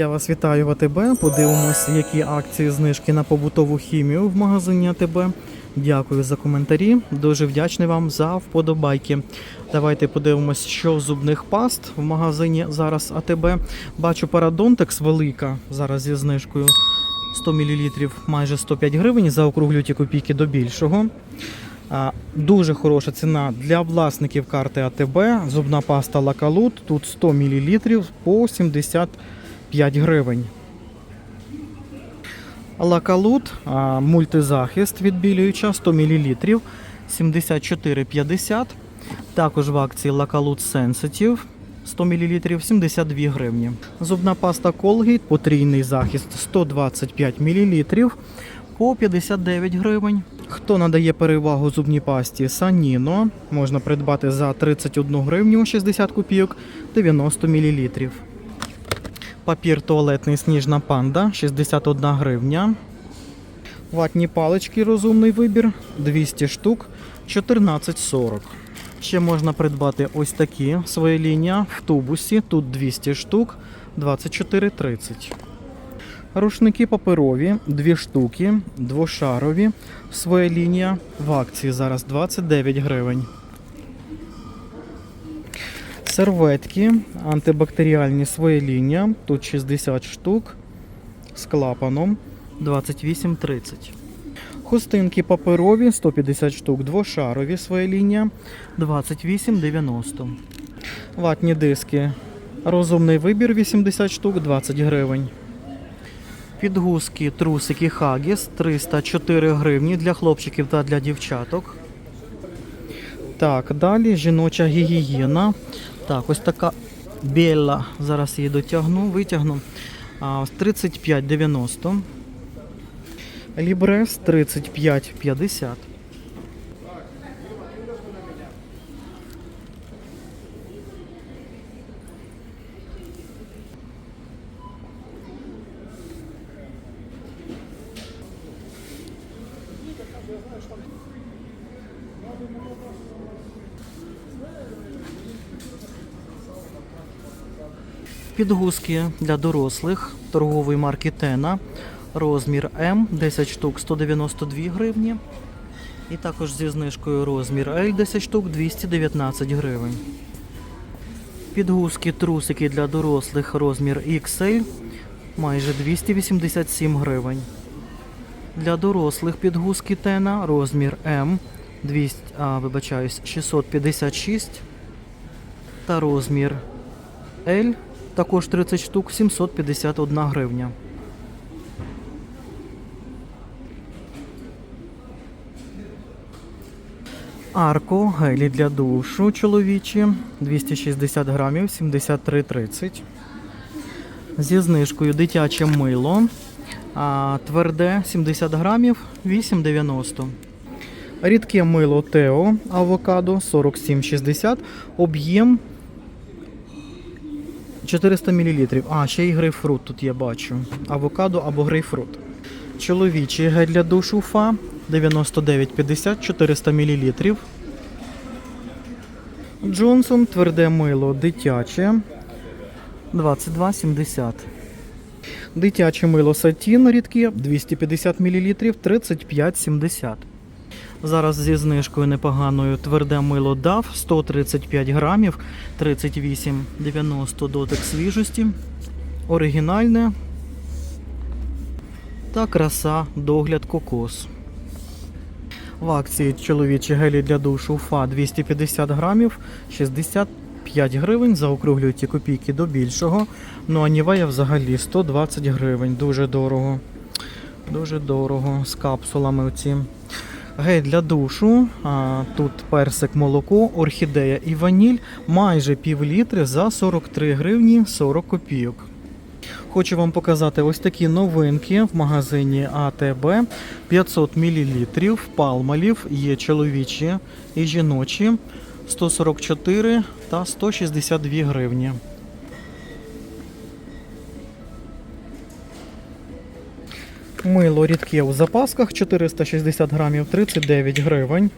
Я вас вітаю в АТБ. Подивимось, які акції знижки на побутову хімію в магазині АТБ. Дякую за коментарі. Дуже вдячний вам за вподобайки. Давайте подивимось, що зубних паст в магазині зараз АТБ. Бачу парадонтекс велика зараз зі знижкою 100 мл, майже 105 гривень. Заокруглю ті копійки до більшого. Дуже хороша ціна для власників карти АТБ. Зубна паста Лакалут. Тут 100 мл по 75 гривень. Лакалут а, мультизахист відбілююча 100 мл 74,50. Також в акції Лакалут Sensitive 100 мл 72 гривні. Зубна паста Colgate потрійний захист 125 мл по 59 гривень. Хто надає перевагу зубній пасті Саніно, можна придбати за 31 гривню 60 копійок 90 мл. Папір туалетний сніжна панда 61 гривня. Ватні палички розумний вибір 200 штук 14,40. Ще можна придбати ось такі своєління в тубусі. Тут 200 штук 24,30. Рушники паперові, 2 штуки, двошарові. Своєлінія в акції зараз 29 гривень. Серветки антибактеріальні своєління. Тут 60 штук з клапаном 28,30. Хустинки паперові 150 штук, двошарові своєління 28,90. Ватні диски. Розумний вибір 80 штук 20 гривень. Підгузки, трусики Хагіс 304 гривні для хлопчиків та для дівчаток. Так, далі жіноча гігієна. Так, ось така біла. Зараз її дотягну, витягну. А, ось 35,90. Лібрес 35,50. Підгузки для дорослих торгової марки Тена. Розмір М 10 штук 192 гривні. І також зі знижкою розмір L 10 штук 219 гривень. Підгузки трусики для дорослих розмір XL майже 287 гривень. Для дорослих підгузки Тена розмір М 200, а, вибачаюсь, 656 та розмір L також 30 штук 751 гривня. Арко гелі для душу чоловічі 260 грамів 73,30. Зі знижкою дитяче мило. А, тверде 70 грамів 8,90. Рідке мило Тео авокадо 47,60. Об'єм 400 мл. А, ще й грейпфрут тут я бачу. Авокадо або грейпфрут. Чоловічий гель для душу Фа 99,50 400 мл. Джонсон тверде мило дитяче 22,70. Дитяче мило Сатін рідке 250 мл 35,70. Зараз зі знижкою непоганою тверде мило DAF 135 грамів 38,90 дотик свіжості. Оригінальне та краса догляд кокос. В акції чоловічі гелі для душу ФА 250 грамів 65 гривень. Заокруглюють ті копійки до більшого. Ну а Нівея взагалі 120 гривень. Дуже дорого. Дуже дорого. З капсулами оці. Гель для душу. А, тут персик молоко, орхідея і ваніль. Майже пів літри за 43 гривні 40 копійок. Хочу вам показати ось такі новинки в магазині АТБ. 500 мл палмалів, є чоловічі і жіночі 144 та 162 гривні. Мило рідке у запасках 460 грамів 39 гривень.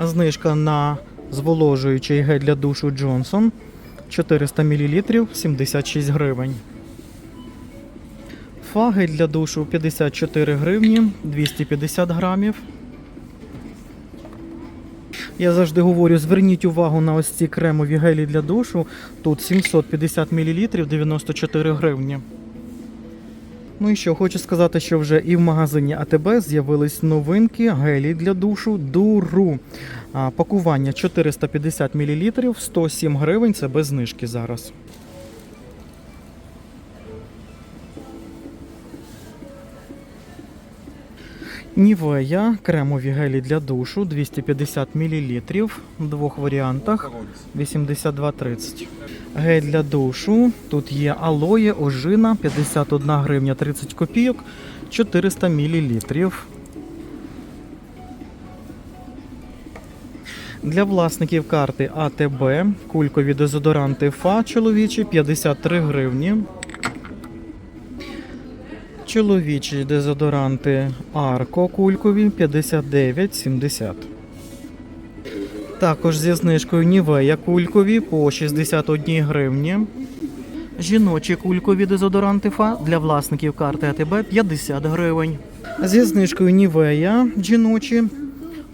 Знижка на зволожуючий гель для душу Джонсон 400 мл 76 гривень. Фаги для душу 54 гривні 250 грамів. Я завжди говорю, зверніть увагу на ось ці кремові гелі для душу. Тут 750 мл 94 гривні. Ну і що, хочу сказати, що вже і в магазині АТБ з'явились новинки гелі для душу Дуру. Пакування 450 мл 107 гривень. Це без знижки зараз. Нівея, кремові гелі для душу 250 мл в двох варіантах 82,30. Гель для душу. Тут є алоє, ожина 51 гривня 30 копійок 400 мл. Для власників карти АТБ кулькові дезодоранти ФА чоловічі 53 гривні. Чоловічі дезодоранти Арко кулькові 59,70. Також зі знижкою Нівея кулькові по 61 гривні. Жіночі кулькові дезодоранти ФА для власників карти АТБ 50 гривень. Зі знижкою Нівея жіночі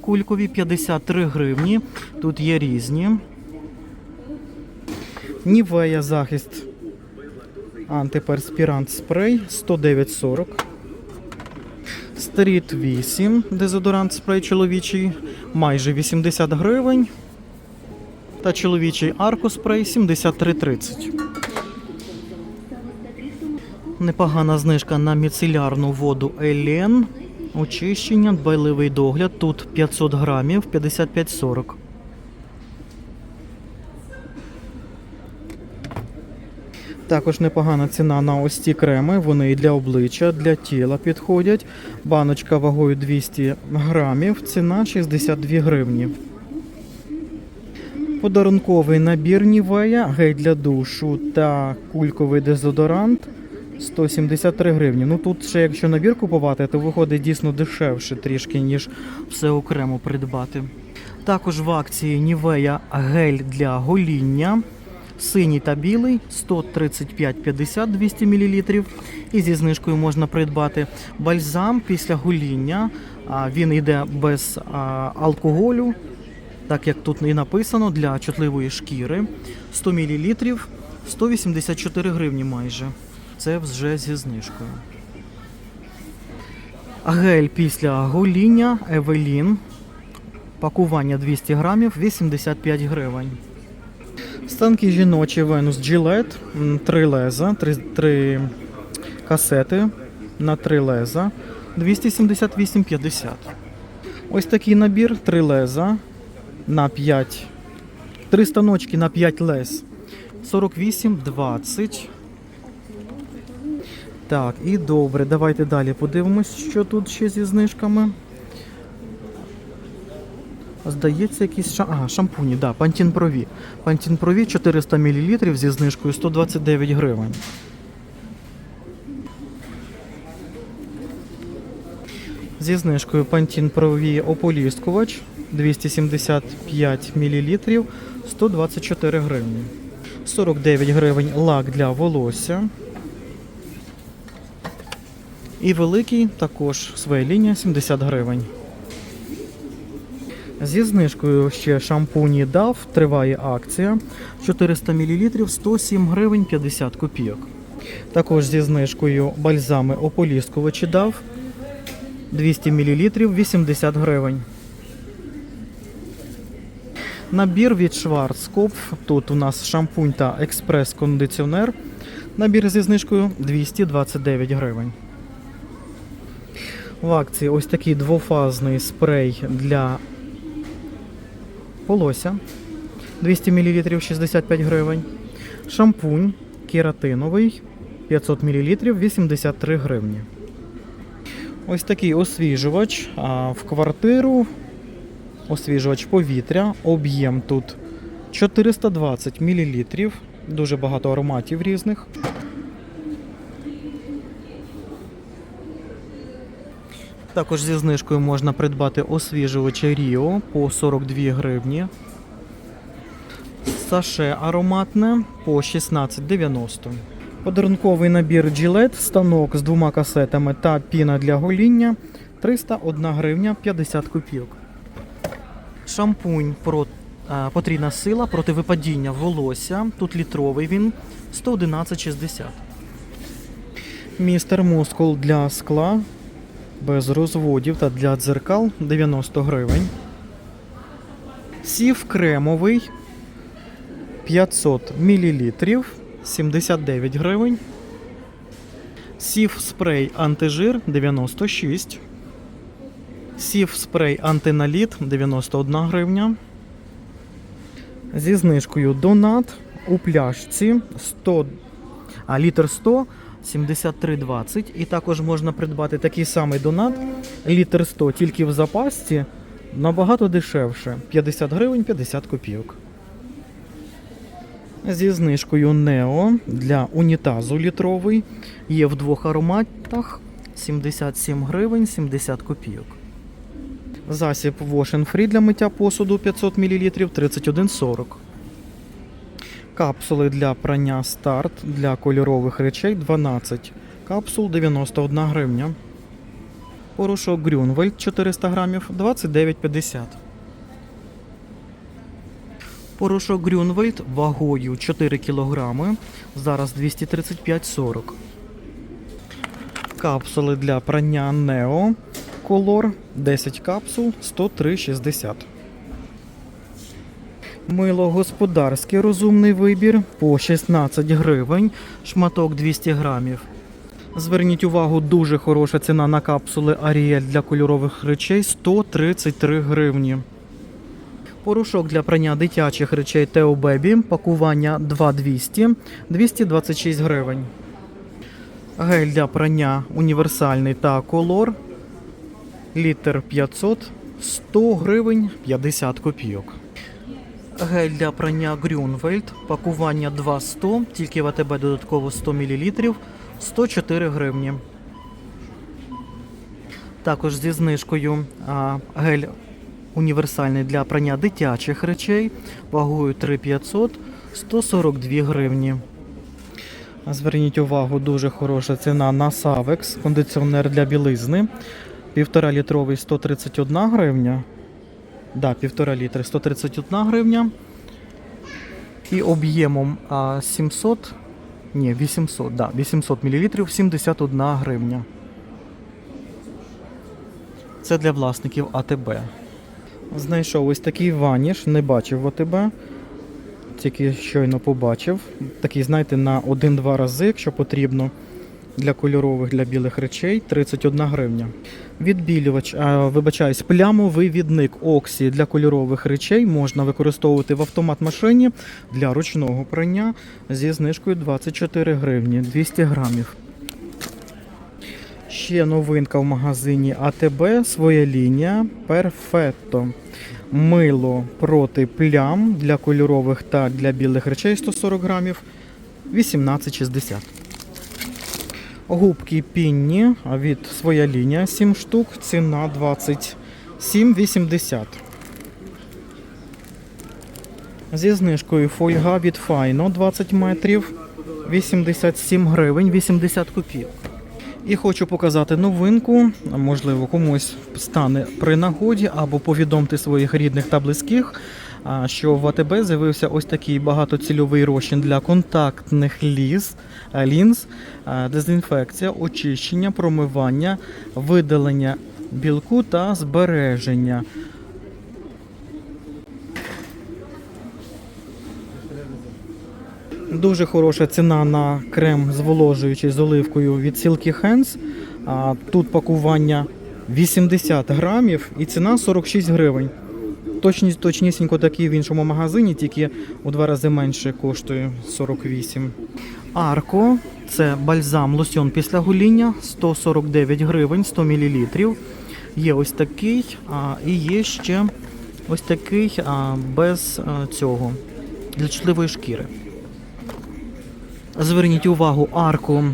кулькові 53 гривні. Тут є різні. Нівея захист антиперспірант спрей 109,40. Стріт 8 дезодорант спрей чоловічий майже 80 гривень. Та чоловічий аркоспрей 73,30. Непогана знижка на міцелярну воду Елен. Очищення, дбайливий догляд. Тут 500 грамів 55,40. Також непогана ціна на ось ці креми. Вони і для обличчя, для тіла підходять. Баночка вагою 200 грамів. Ціна 62 гривні. Подарунковий набір Нівея, гель для душу та кульковий дезодорант 173 гривні. Ну тут ще якщо набір купувати, то виходить дійсно дешевше трішки, ніж все окремо придбати. Також в акції Нівея гель для гоління. Синій та білий 135,50 200 мл. І зі знижкою можна придбати бальзам після гоління. Він йде без алкоголю, так як тут і написано, для чутливої шкіри. 100 мл 184 гривні майже. Це вже зі знижкою. Гель після гоління Евелін. Пакування 200 грамів 85 гривень. Станки жіночі Gillette, м, три леза, три, три касети на три леза 278,50. Ось такий набір, три леза на 5. Три станочки на 5 лез. 48,20. Так, і добре, давайте далі подивимось, що тут ще зі знижками. Здається, якісь ша... ага, шампуні, да, Pantene Pro-V. Pantene Pro-V 400 мл зі знижкою 129 гривень. Зі знижкою Pantene Pro-V ополіскувач 275 мл 124 гривні. 49 гривень лак для волосся. І великий також своя лінія 70 гривень. Зі знижкою ще шампуні DAF триває акція 400 мл 107 гривень 50 копійок. Також зі знижкою бальзами ополіскувачі DAF 200 мл 80 гривень. Набір від Schwarzkopf. Тут у нас шампунь та експрес-кондиціонер. Набір зі знижкою 229 гривень. В акції ось такий двофазний спрей для волосся 200 мл 65 гривень. Шампунь кератиновий 500 мл 83 гривні. Ось такий освіжувач в квартиру. Освіжувач повітря. Об'єм тут 420 мл. Дуже багато ароматів різних. Також зі знижкою можна придбати освіжувачі Ріо по 42 гривні. саше ароматне по 16,90. Подарунковий набір Gillette, станок з двома касетами та піна для гоління 301 гривня 50 копійок. Шампунь про, а, потрійна сила проти випадіння волосся. Тут літровий він 111,60. Містер Мускул для скла без розводів та для дзеркал 90 гривень. Сів кремовий 500 мл 79 гривень. Сів спрей антижир 96. Сів спрей антиналіт 91 гривня. Зі знижкою Донат у пляшці 100, а літр 100 73,20. І також можна придбати такий самий донат літр 100 тільки в запасці набагато дешевше 50 гривень 50 копійок. Зі знижкою Нео для унітазу літровий є в двох ароматах 77 гривень 70 копійок. Засіб Wash Free для миття посуду 500 мл 31,40. Капсули для прання старт для кольорових речей 12. Капсул 91 гривня. Порошок Грюнвельд 400 грамів 29,50. Порошок Грюнвельд вагою 4 кг. Зараз 235,40. Капсули для прання Нео Color 10 капсул 103,60. Мило господарський розумний вибір по 16 гривень, шматок 200 грамів. Зверніть увагу, дуже хороша ціна на капсули Ariel для кольорових речей 133 гривні. Порошок для прання дитячих речей Teo Baby, пакування 2200 226 гривень. Гель для прання універсальний та колор літр 500 100 гривень 50 копійок. Гель для прання Grünwald, пакування 200, тільки в АТБ додатково 100 мл, 104 гривні. Також зі знижкою гель універсальний для прання дитячих речей, вагою 3500, 142 гривні. Зверніть увагу, дуже хороша ціна на Savex, кондиціонер для білизни. 1,5 літровий 131 гривня. Да, 1,5 літри 131 гривня. І об'ємом 700, ні, 800, да, 800 мл 71 гривня. Це для власників АТБ. Знайшов ось такий ваніш, не бачив АТБ. Тільки щойно побачив. Такий, знаєте, на 1-2 рази, якщо потрібно. Для кольорових, для білих речей 31 гривня. Відбілювач, а, вибачаюсь, плямовий відник Оксі для кольорових речей можна використовувати в автомат машині для ручного прання зі знижкою 24 гривні 200 грамів. Ще новинка в магазині АТБ, своя лінія Perfetto. Мило проти плям для кольорових та для білих речей 140 грамів 18,60. Губки пінні від своя лінія 7 штук, ціна 27,80. Зі знижкою фольга від Файно 20 метрів 87 гривень 80 копійок. І хочу показати новинку, можливо, комусь стане при нагоді або повідомте своїх рідних та близьких, що в АТБ з'явився ось такий багатоцільовий розчин для контактних ліз, лінз, дезінфекція, очищення, промивання, видалення білку та збереження. Дуже хороша ціна на крем зволожуючий з оливкою від Silky Hands. Тут пакування 80 грамів і ціна 46 гривень. Точні, точнісінько такий в іншому магазині, тільки у два рази менше коштує 48. Арко це бальзам лосьон після гоління 149 гривень 100 мл. Є ось такий, а, і є ще ось такий а, без а, цього для чутливої шкіри. Зверніть увагу, арку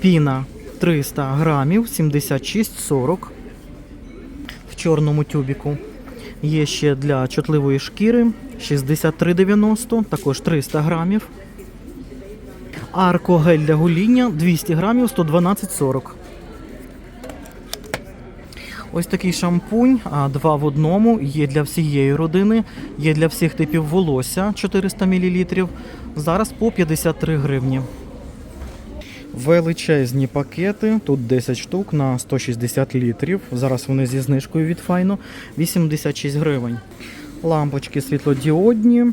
піна 300 грамів, 76,40 в чорному тюбіку. Є ще для чутливої шкіри 63,90, також 300 грамів. Арко гель для гоління 200 грамів 112,40. Ось такий шампунь, два в одному, є для всієї родини, є для всіх типів волосся 400 мл. Зараз по 53 гривні. Величезні пакети, тут 10 штук на 160 літрів. Зараз вони зі знижкою від файно 86 гривень. Лампочки світлодіодні.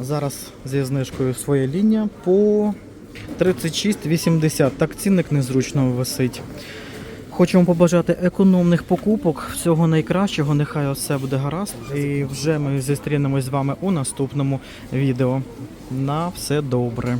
Зараз зі знижкою своя лінія по 36,80. Так цінник незручно висить. Вам побажати економних покупок, всього найкращого. Нехай все буде гаразд. І вже ми зустрінемось з вами у наступному відео. На все добре.